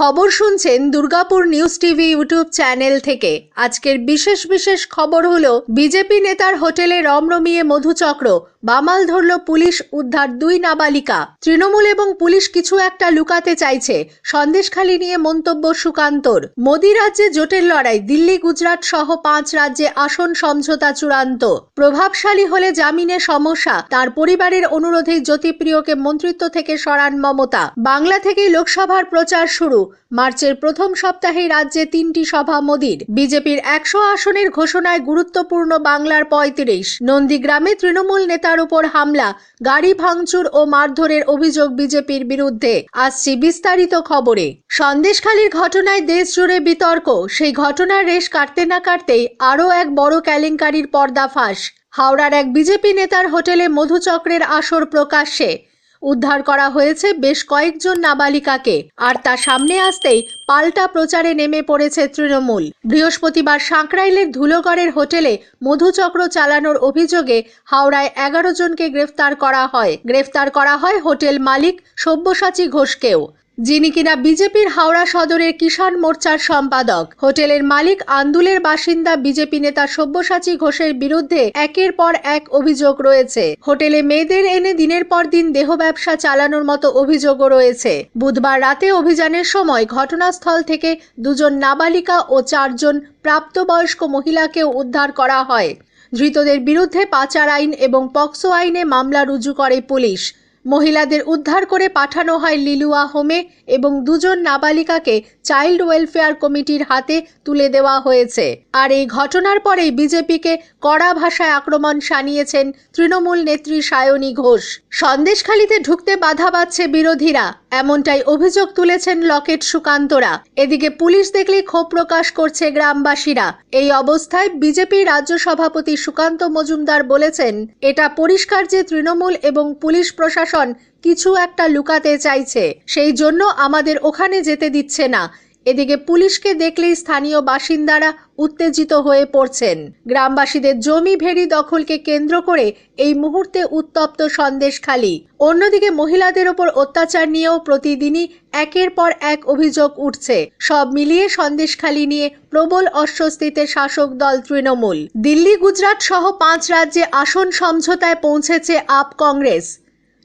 খবর শুনছেন Durgapur news TV YouTube channel থেকে। আজকের বিশেষ বিশেষ খবর হলো, বিজেপি নেতার হোটেলে রমরমিয়ে মধুচক্র বামাল ধরল পুলিশ উদ্ধার দুই নাবালিকা। তৃণমূল এবং পুলিশ কিছু একটা লুকাতে চাইছে, সন্দেশখালী নিয়ে মন্তব্য সুকান্তর। মোদি রাজ্যে জোটের লড়াই, দিল্লি, গুজরাট সহ পাঁচ রাজ্যে আসন সমঝোতা চূড়ান্ত। প্রভাবশালী হলে জামিনে সমস্যা, তার পরিবারের অনুরোধে জ্যোতিপ্রিয়কে মন্ত্রিত্ব থেকে সরান মমতা। বাংলা থেকেই লোকসভার প্রচার শুরু মার্চের প্রথম সপ্তাহে রাজ্যে তিনটি সভা মোদির। বিজেপির একশো আসনের ঘোষণায় গুরুত্বপূর্ণ বাংলার পঁয়ত্রিশ। নন্দীগ্রামে তৃণমূল নেতার উপর হামলা, গাড়ি ভাঙচুর ও মারধরের অভিযোগ বিজেপির বিরুদ্ধে। আসছি বিস্তারিত খবরে। সন্দেশখালীর ঘটনায় দেশ জুড়ে বিতর্ক, সেই ঘটনার রেশ কাটতে না কাটতেই আরও এক বড় কেলেঙ্কারির পর্দাফাঁস হাওড়ার এক বিজেপি নেতার হোটেলে মধুচক্রের আসর প্রকাশ্যে। উদ্ধার করা হয়েছে বেশ কয়েকজন নাবালিকাকে। আর তা সামনে আসতেই পাল্টা প্রচারে নেমে পড়েছে তৃণমূল। বৃহস্পতিবার সাঁকরাইলের ধুলোগড়ের হোটেলে মধুচক্র চালানোর অভিযোগে হাওড়ায় এগারো জনকে গ্রেফতার করা হয়। গ্রেফতার করা হয় হোটেল মালিক সব্যসাচী ঘোষকেও। যিনি কিনা বিজেপির হাওড়া সদরের কিষাণ মোর্চার সম্পাদক। হোটেলের মালিক আন্দুলের বাসিন্দা বিজেপি নেতা সব্যসাচী ঘোষের বিরুদ্ধে একের পর এক অভিযোগ রয়েছে। হোটেলে মেয়েদের এনে দিনের পর দিন দেহ ব্যবসা চালানোর মতো অভিযোগও রয়েছে। বুধবার রাতে অভিযানের সময় ঘটনাস্থল থেকে দুজন নাবালিকা ও চারজন প্রাপ্তবয়স্ক মহিলাকেও উদ্ধার করা হয়। ধৃতদের বিরুদ্ধে পাচার আইন এবং পক্সো আইনে মামলা রুজু করে পুলিশ। মহিলাদের উদ্ধার করে পাঠানো হয় লিলুয়া হোমে এবং দুজন নাবালিকাকে চাইল্ড ওয়েলফেয়ার কমিটির হাতে তুলে দেওয়া হয়েছে। আর এই ঘটনার পরেই বিজেপিকে কড়া ভাষায় আক্রমণ শানিয়েছেন তৃণমূল নেত্রী সায়নী ঘোষ। সন্দেশখালিতে ঢুকতে বাধা পাচ্ছে বিরোধীরা, এমনটাই অভিযোগ তুলেছেন লকেট সুকান্তরা। এদিকে পুলিশ দেখলেই ক্ষোভ প্রকাশ করছে গ্রামবাসীরা। এই অবস্থায় বিজেপি রাজ্য সভাপতি সুকান্ত মজুমদার বলেছেন, এটা পরিষ্কার যে তৃণমূল এবং পুলিশ প্রশাসন কিছু একটা লুকাতে চাইছে। সেই জন্য আমাদের ওখানে যেতে দিচ্ছে না। এদিকে পুলিশকে দেখলেই স্থানীয় বাসিন্দারা উত্তেজিত হয়ে পড়ছেন। গ্রামবাসীদের জমি ভেড়ি দখলকে কেন্দ্র করে এই মুহূর্তে উত্তপ্ত সন্দেশখালী অন্যদিকে মহিলাদের ওপর অত্যাচার নিয়েও প্রতিদিনই একের পর এক অভিযোগ উঠছে। সব মিলিয়ে সন্দেশখালী নিয়ে প্রবল অস্বস্তিতে শাসক দল তৃণমূল। দিল্লি, গুজরাট সহ পাঁচ রাজ্যে আসন সমঝোতায় পৌঁছেছে আপ কংগ্রেস।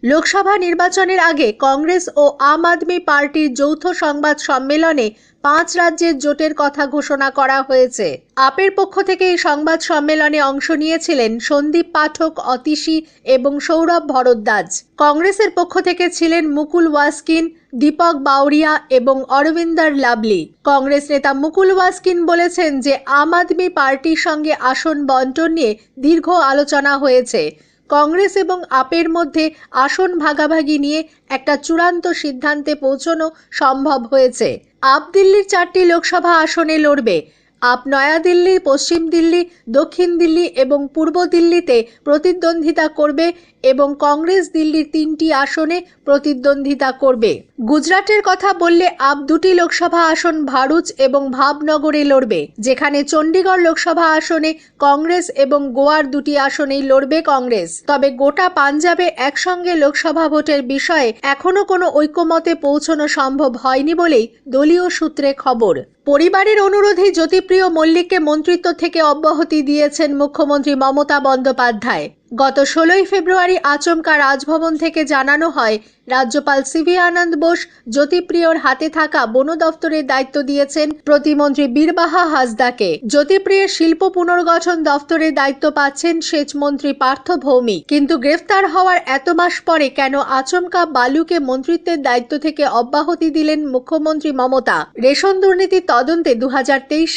লোকসভা নির্বাচনের আগে কংগ্রেস ও আম আদমি পার্টির যৌথ সংবাদ সম্মেলনে পাঁচ রাজ্যের জোটের কথা ঘোষণা করা হয়েছে। আপের পক্ষ থেকে এই সংবাদ সম্মেলনে অংশ নিয়েছিলেন সন্দীপ পাঠক, অতিশী এবং সৌরভ ভরদ্বাজ। কংগ্রেসের পক্ষ থেকে ছিলেন মুকুল ওয়াসকিন, দীপক বাউরিয়া এবং অরবিন্দর লাভলি কংগ্রেস নেতা মুকুল ওয়াসকিন বলেছেন যে, আম আদমি পার্টির সঙ্গে আসন বন্টন নিয়ে দীর্ঘ আলোচনা হয়েছে। কংগ্রেস এবং আপের মধ্যে আসন ভাগাভাগি নিয়ে একটা চূড়ান্ত সিদ্ধান্তে পৌঁছনো সম্ভব হয়েছে। আপ দিল্লির চারটি লোকসভা আসনে লড়বে। আপ নয়াদিল্লি পশ্চিম দিল্লি, দক্ষিণ দিল্লি এবং পূর্ব দিল্লিতে প্রতিদ্বন্দ্বিতা করবে এবং কংগ্রেস দিল্লির তিনটি আসনে প্রতিদ্বন্দ্বিতা করবে। গুজরাটের কথা বললে আপ দুটি লোকসভা আসন ভারুচ এবং ভাবনগরে লড়বে, যেখানে চণ্ডীগড় লোকসভা আসনে কংগ্রেস এবং গোয়ার দুটি আসনেই লড়বে কংগ্রেস। তবে গোটা পাঞ্জাবে একসঙ্গে লোকসভা ভোটের বিষয়ে এখনও কোনো ঐক্যমতে পৌঁছানো সম্ভব হয়নি বলেই দলীয় সূত্রে খবর। পরিবারের অনুরোধে জ্যোতিপ্রিয় মল্লিককে মন্ত্রিত্ব থেকে অব্যাহতি দিয়েছেন মুখ্যমন্ত্রী মমতা বন্দ্যোপাধ্যায়। গত ষোলোই ফেব্রুয়ারি আচমকা রাজভবন থেকে জানানো হয়, রাজ্যপাল সিভি আনন্দ বোস, জ্যোতিপ্রিয়র হাতে থাকা বন দফতরের দায়িত্ব দিয়েছেন প্রতিমন্ত্রী বীরবাহা হাসদাকে। জ্যোতিপ্রিয়ের শিল্প পুনর্গঠন দফতরের দায়িত্ব পাচ্ছেন সেচ মন্ত্রী পার্থ ভৌমিক। কিন্তু গ্রেফতার হওয়ার এত মাস পরে কেন আচমকা বালুকে মন্ত্রিত্বের দায়িত্ব থেকে অব্যাহতি দিলেন মুখ্যমন্ত্রী মমতা? রেশন দুর্নীতি তদন্তে দু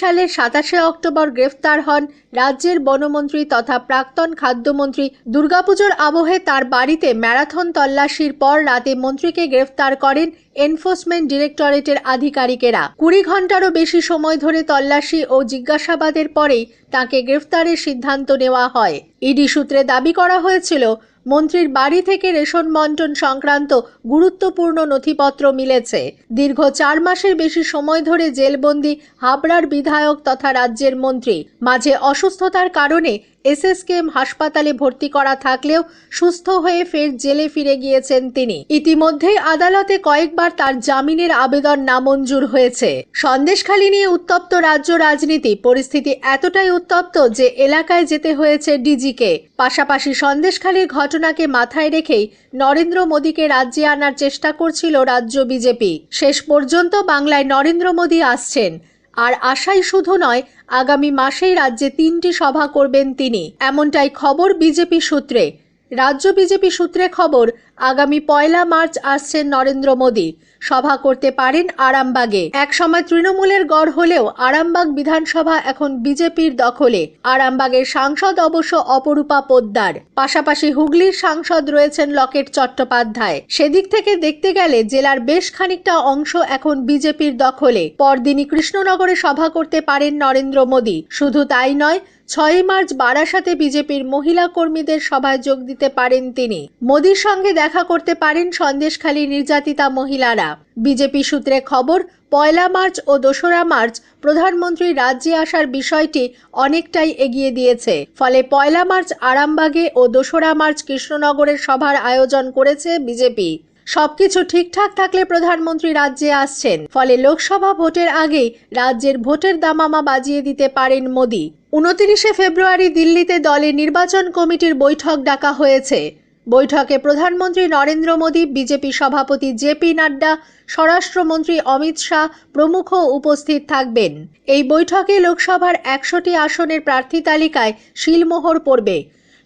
সালের সাতাশে অক্টোবর গ্রেফতার হন রাজ্যের বনমন্ত্রী তথা প্রাক্তন খাদ্যমন্ত্রী দুর্গাপুজোর আবহে তার বাড়িতে ম্যারাথন তল্লাশির পর রাতে মন্ত্রীকে গ্রেফতার করেন এনফোর্সমেন্ট ডিরেক্টরেটের আধিকারিকেরা। কুড়ি ঘন্টারও বেশি সময় ধরে তল্লাশি ও জিজ্ঞাসাবাদের পরেই তাকে গ্রেফতারের সিদ্ধান্ত নেওয়া হয়। ইডি সূত্রে দাবি করা হয়েছিল, মন্ত্রীর বাড়ি থেকে রেশন বন্টন সংক্রান্ত গুরুত্বপূর্ণ নথিপত্র মিলেছে। দীর্ঘ চার মাসের বেশি সময় ধরে জেলবন্দি হাবড়ার বিধায়ক তথা রাজ্যের মন্ত্রী। মাঝে অসুস্থতার কারণে এসএসকেএম হাসপাতালে ভর্তি করা থাকলেও সুস্থ হয়ে ফের জেলে ফিরে গিয়েছেন তিনি। ইতিমধ্যেই আদালতে কয়েকবার তার জামিনের আবেদন নামঞ্জুর হয়েছে। সন্দেশখালী নিয়ে উত্তপ্ত রাজ্য রাজনীতি। পরিস্থিতি এতটাই উত্তপ্ত যে এলাকায় যেতে হয়েছে ডিজিকে। পাশাপাশি সন্দেশখালীর ঘটনাকে মাথায় রেখেই নরেন্দ্র মোদীকে রাজ্যে আনার চেষ্টা করছিল রাজ্য বিজেপি। শেষ পর্যন্ত বাংলায় নরেন্দ্র মোদী আসছেন। আর আশাই শুধু নয় আগামী মাসেই রাজ্যে তিনটি সভা করবেন তিনি। এমনটাই খবর বিজেপি সূত্রে। রাজ্য বিজেপি সূত্রে খবর আগামী পয়লা মার্চ আসছেন নরেন্দ্র মোদী। সভা করতে পারেন আরামবাগে। একসময় তৃণমূলের গড় হলেও আরামবাগ বিধানসভা এখন বিজেপির দখলে। আরামবাগের সাংসদ অবশ্য অপরূপা পোদ্দার। পাশাপাশি হুগলির সাংসদ রয়েছেন লকেট চট্টোপাধ্যায়। সেদিক থেকে দেখতে গেলে জেলার বেশ খানিকটা অংশ এখন বিজেপির দখলে। পরদিনই কৃষ্ণনগরে সভা করতে পারেন নরেন্দ্র মোদী। শুধু তাই নয় ছয় মার্চ বারাসাতে বিজেপির মহিলা কর্মীদের সভায় যোগ দিতে পারেন তিনি। মোদীর সঙ্গে দেখা করতে পারেন সন্দেশখালী নির্যাতিতা মহিলারা। বিজেপি সূত্রে খবর, পয়লা মার্চ ও দোসরা মার্চ প্রধানমন্ত্রী রাজ্যে আসার বিষয়টি অনেকটাই এগিয়ে দিয়েছে। ফলে পয়লা মার্চ আরামবাগে ও দোসরা মার্চ কৃষ্ণনগরের সভার আয়োজন করেছে বিজেপি। সবকিছু ঠিকঠাক থাকলে প্রধানমন্ত্রী রাজ্যে আসছেন। ফলে লোকসভা ভোটের আগেই রাজ্যের ভোটের দামামা বাজিয়ে দিতে পারেন মোদী। উনতিরিশে ফেব্রুয়ারি দিল্লিতে দলের নির্বাচন কমিটির বৈঠক ডাকা হয়েছে। বৈঠকে প্রধানমন্ত্রী নরেন্দ্র মোদী, বিজেপি সভাপতি জেপি নাড্ডা, স্বরাষ্ট্রমন্ত্রী অমিত শাহ প্রমুখ উপস্থিত থাকবেন। এই বৈঠকে লোকসভার একশোটি আসনের প্রার্থী তালিকায় শিলমোহর পড়বে।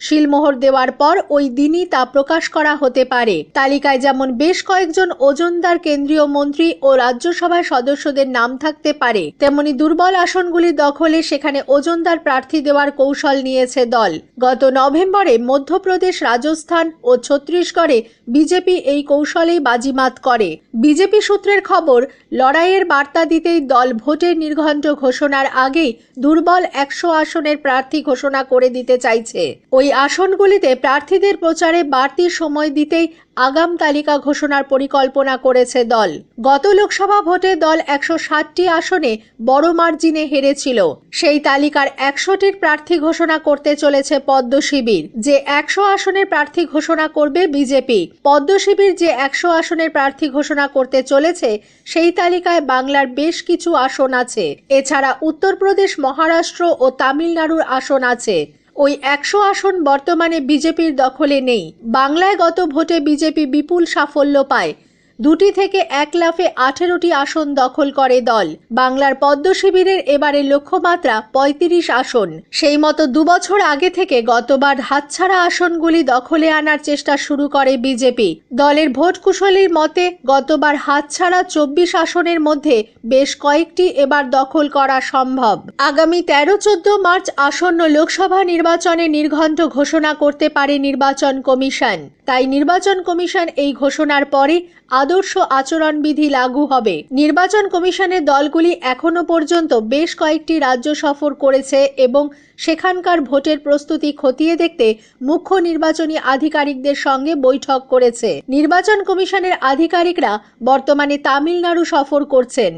শিলমোহর দেওয়ার পর ওই দিনই তা প্রকাশ করা হতে পারে। তালিকায় যেমন বেশ কয়েকজন ওজনদার কেন্দ্রীয় মন্ত্রী ও রাজ্যসভার সদস্যদের নাম থাকতে পারে, তেমনি দুর্বল আসনগুলি দখলে সেখানে ওজনদার প্রার্থী দেওয়ার কৌশল নিয়েছে দল। গত নভেম্বরে মধ্যপ্রদেশ, রাজস্থান ও ছত্তিশগড়ে বিজেপি এই কৌশলেই বাজিমাত করে। বিজেপি সূত্রের খবর, লড়াইয়ের বার্তা দিতেই দল ভোটের নির্ঘণ্ট ঘোষণার আগেই দুর্বল একশো আসনের প্রার্থী ঘোষণা করে দিতে চাইছে। ওই আসনগুলিতে প্রার্থীদের প্রচারে বাড়তি সময় দিতেই আগাম তালিকা ঘোষণার পরিকল্পনা করেছে দল। গত লোকসভা ভোটে দল একশো ষাটটি আসনে বড় মার্জিনে হেরেছিল। সেই তালিকার একশোটির প্রার্থী ঘোষণা করতে চলেছে পদ্ম শিবির। যে একশো আসনের প্রার্থী ঘোষণা করবে বিজেপি। পদ্ম শিবির যে একশো আসনের প্রার্থী ঘোষণা করতে চলেছে, সেই তালিকায় বাংলার বেশ কিছু আসন আছে। এছাড়া উত্তরপ্রদেশ, মহারাষ্ট্র ও তামিলনাড়ুর আসন আছে। ওই একশো আসন বর্তমানে বিজেপির দখলে নেই। বাংলায় গত ভোটে বিজেপি বিপুল সাফল্য পায়। দুটি থেকে এক লাফে আঠেরোটি আসন দখল করে দল। বাংলার পদ্ম শিবিরের এবারে লক্ষ্যমাত্রা পঁয়ত্রিশ আসন। সেই মতো দুবছর আগে থেকে গতবার হাতছাড়া আসনগুলি দখলে আনার চেষ্টা শুরু করে বিজেপি। দলের ভোট কুশলীর মতে, গতবার হাতছাড়া চব্বিশ আসনের মধ্যে বেশ কয়েকটি এবার দখল করা সম্ভব। আগামী তেরো চোদ্দ মার্চ আসন্ন লোকসভা নির্বাচনে নির্ঘণ্ট ঘোষণা করতে পারে নির্বাচন কমিশন। তাই নির্বাচন কমিশন এই ঘোষণার পরে আদর্শ আচরণবিধি লাগু হবে। নির্বাচন কমিশনের দলগুলি এখনও পর্যন্ত বেশ কয়েকটি রাজ্য সফর করেছে এবং সেখানকার ভোটের প্রস্তুতি খতিয়ে দেখতে মুখ্য নির্বাচনী আধিকারিকদের সঙ্গে বৈঠক করেছে। নির্বাচন কমিশনের আধিকারিকরা বর্তমানে তামিলনাড়ু সফর করছেন।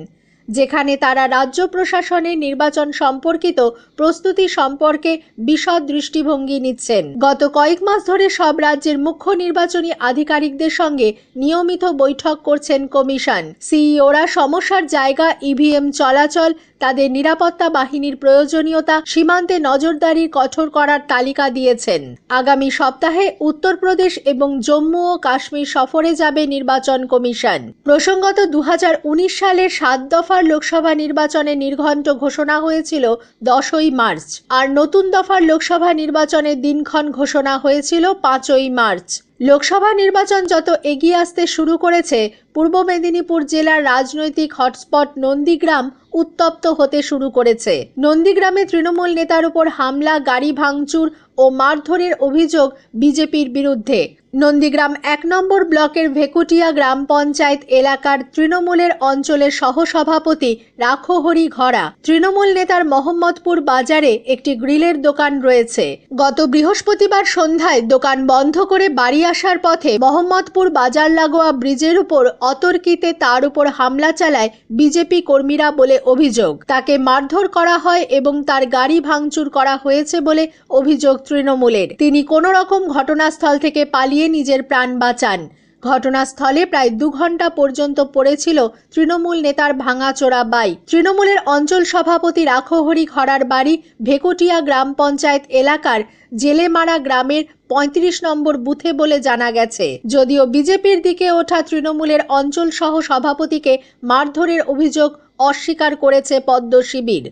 যেখানে তারা রাজ্য প্রশাসনের নির্বাচন সম্পর্কিত প্রস্তুতি সম্পর্কে বিশদ দৃষ্টিভঙ্গি নিচ্ছেন। গত কয়েক মাস ধরে সব রাজ্যের মুখ্য নির্বাচনী আধিকারিকদের সঙ্গে নিয়মিত বৈঠক করছেন কমিশন। সিইওরা সমস্যার জায়গা, ইভিএম চলাচল, তাদের নিরাপত্তা বাহিনীর প্রয়োজনীয়তা, সীমান্তে নজরদারি কঠোর করার তালিকা দিয়েছেন। আগামী সপ্তাহে উত্তরপ্রদেশ এবং জম্মু ও কাশ্মীর সফরে যাবে নির্বাচন কমিশন। প্রসঙ্গত দু হাজার উনিশ সালের সাত দফার লোকসভা নির্বাচনে নির্ঘণ্ট ঘোষণা হয়েছিল দশই মার্চ। আর নতুন দফার লোকসভা নির্বাচনের দিনক্ষণ ঘোষণা হয়েছিল পাঁচই মার্চ। লোকসভা নির্বাচন যত এগিয়ে আসতে শুরু করেছে, পূর্ব মেদিনীপুর জেলার রাজনৈতিক হটস্পট নন্দীগ্রাম উত্তপ্ত হতে শুরু করেছে। নন্দীগ্রামে তৃণমূল নেতার উপর হামলা, গাড়ি ভাঙচুর ও মারধরের অভিযোগ বিজেপির বিরুদ্ধে। নন্দীগ্রাম এক নম্বর ব্লকের ভেকুটিয়া গ্রাম পঞ্চায়েত এলাকার তৃণমূলের অঞ্চলের সহসভাপতি রাখোহরি ঘরা তৃণমূল নেতার মোহাম্মদপুর বাজারে একটি গ্রিলের দোকান রয়েছে। গত বৃহস্পতিবার সন্ধ্যায় দোকান বন্ধ করে বাড়ি আসার পথে মোহাম্মদপুর বাজার লাগোয়া ব্রিজের উপর অতর্কিতে তার উপর হামলা চালায় বিজেপি কর্মীরা বলে অভিযোগ। তাকে মারধর করা হয় এবং তার গাড়ি ভাঙচুর করা হয়েছে বলে অভিযোগ তৃণমূলের। তিনি কোনো রকম ঘটনাস্থল থেকে পালিয়ে নিজের প্রাণ বাঁচান। ঘটনাস্থলে প্রায় দু ঘণ্টা পর্যন্ত পড়েছিল তৃণমূল নেতার ভাঙাচোরা বাইক তৃণমূলের অঞ্চল সভাপতি রাখোহরি ঘরার বাড়ি ভেকুটিয়া গ্রাম পঞ্চায়েত এলাকার জেলেমারা গ্রামের পঁয়ত্রিশ নম্বর বুথে বলে জানা গেছে। যদিও বিজেপির দিকে ওঠা তৃণমূলের অঞ্চল সহ সভাপতিকে মারধরের অভিযোগ অস্বীকার করেছে পদ্ম শিবির।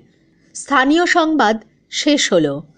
স্থানীয় সংবাদ শেষ হলো।